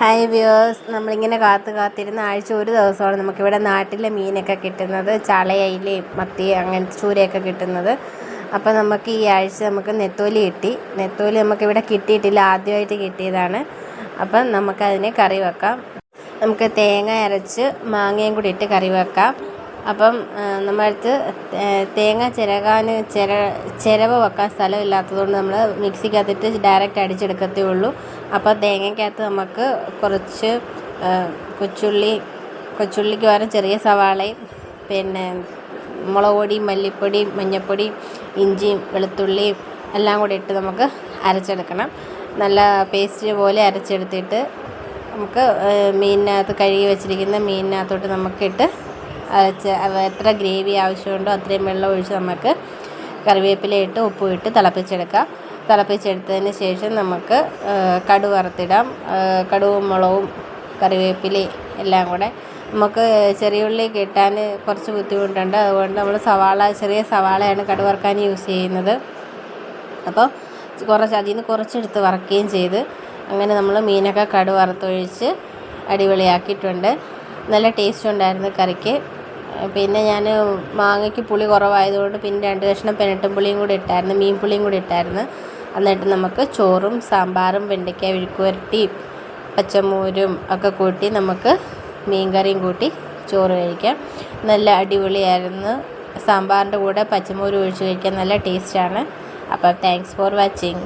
Hi viewers നമ്മളിങ്ങനെ കാത്ത് കാത്തിരുന്ന ആഴ്ച ഒരു ദിവസമാണ് നമുക്കിവിടെ നാട്ടിലെ മീനൊക്കെ കിട്ടുന്നത്. ചളയയിലയും മത്തി അങ്ങനെ ചൂരയൊക്കെ കിട്ടുന്നത്. അപ്പോൾ നമുക്ക് ഈ ആഴ്ച നമുക്ക് നെത്തോലി കിട്ടി. നെത്തോലി നമുക്കിവിടെ കിട്ടിയിട്ടില്ല. ആദ്യമായിട്ട് കിട്ടിയതാണ്. അപ്പം നമുക്കതിനെ കറി വെക്കാം. നമുക്ക് തേങ്ങ അരച്ച് മാങ്ങയും കൂടി ഇട്ട് കറി വെക്കാം. അപ്പം അടുത്ത് തേങ്ങ ചിരകാൻ ചിര ചിരവ വെക്കാൻ സ്ഥലമില്ലാത്തതുകൊണ്ട് നമ്മൾ മിക്സിക്കകത്തിട്ട് ഡയറക്റ്റ് അടിച്ചെടുക്കത്തേ ഉള്ളൂ. അപ്പോൾ തേങ്ങയ്ക്കകത്ത് നമുക്ക് കുറച്ച് കൊച്ചുള്ളി കൊച്ചുള്ളിക്ക് പകരം ചെറിയ സവാളയും പിന്നെ മുളക് പൊടിയും മല്ലിപ്പൊടിയും മഞ്ഞൾപ്പൊടിയും ഇഞ്ചിയും വെളുത്തുള്ളിയും എല്ലാം കൂടി ഇട്ട് നമുക്ക് അരച്ചെടുക്കണം. നല്ല പേസ്റ്റ് പോലെ അരച്ചെടുത്തിട്ട് നമുക്ക് മീനിനകത്ത് കഴുകി വെച്ചിരിക്കുന്ന മീനിനകത്തോട്ട് നമുക്കിട്ട് എത്ര ഗ്രേവി ആവശ്യമുണ്ടോ അത്രയും വെള്ളം ഒഴിച്ച് നമുക്ക് കറിവേപ്പില ഇട്ട് ഉപ്പും ഇട്ട് തിളപ്പിച്ചെടുക്കാം. തിളപ്പിച്ചെടുത്തതിന് ശേഷം നമുക്ക് കടു വറുത്തിടാം. കടുവും മുളകും കറിവേപ്പിലയും എല്ലാം കൂടെ. നമുക്ക് ചെറിയ ഉള്ളി കിട്ടാൻ കുറച്ച് ബുദ്ധിമുട്ടുണ്ട്. അതുകൊണ്ട് നമ്മൾ സവാള ചെറിയ സവാളയാണ് കടു വറുക്കാൻ യൂസ് ചെയ്യുന്നത്. അപ്പോൾ കുറച്ച് അതിൽ നിന്ന് കുറച്ചെടുത്ത് വറക്കുകയും ചെയ്ത് അങ്ങനെ നമ്മൾ മീനൊക്കെ കടു വറുത്തൊഴിച്ച് അടിപൊളിയാക്കിയിട്ടുണ്ട്. നല്ല ടേസ്റ്റ് ഉണ്ടായിരുന്നു കറിക്ക്. പിന്നെ ഞാൻ മാങ്ങയ്ക്ക് പുളി കുറവായതുകൊണ്ട് പിന്നെ രണ്ട് കഷ്ണം പെനട്ടും പുളിയും കൂടി ഇട്ടായിരുന്നു മീൻ പുളിയും കൂടി ഇട്ടായിരുന്നു. എന്നിട്ട് നമുക്ക് ചോറും സാമ്പാറും വെണ്ടയ്ക്ക വിഴുക്കുവരട്ടിയും പച്ചമോരും ഒക്കെ കൂട്ടി നമുക്ക് മീൻ കറിയും കൂട്ടി ചോറ് കഴിക്കാം. നല്ല അടിപൊളിയായിരുന്നു. സാമ്പാറിന്റെ കൂടെ പച്ചമോര് ഒഴിച്ച് കഴിക്കാൻ നല്ല ടേസ്റ്റാണ് അപ്പോൾ താങ്ക്സ് ഫോർ വാച്ചിങ്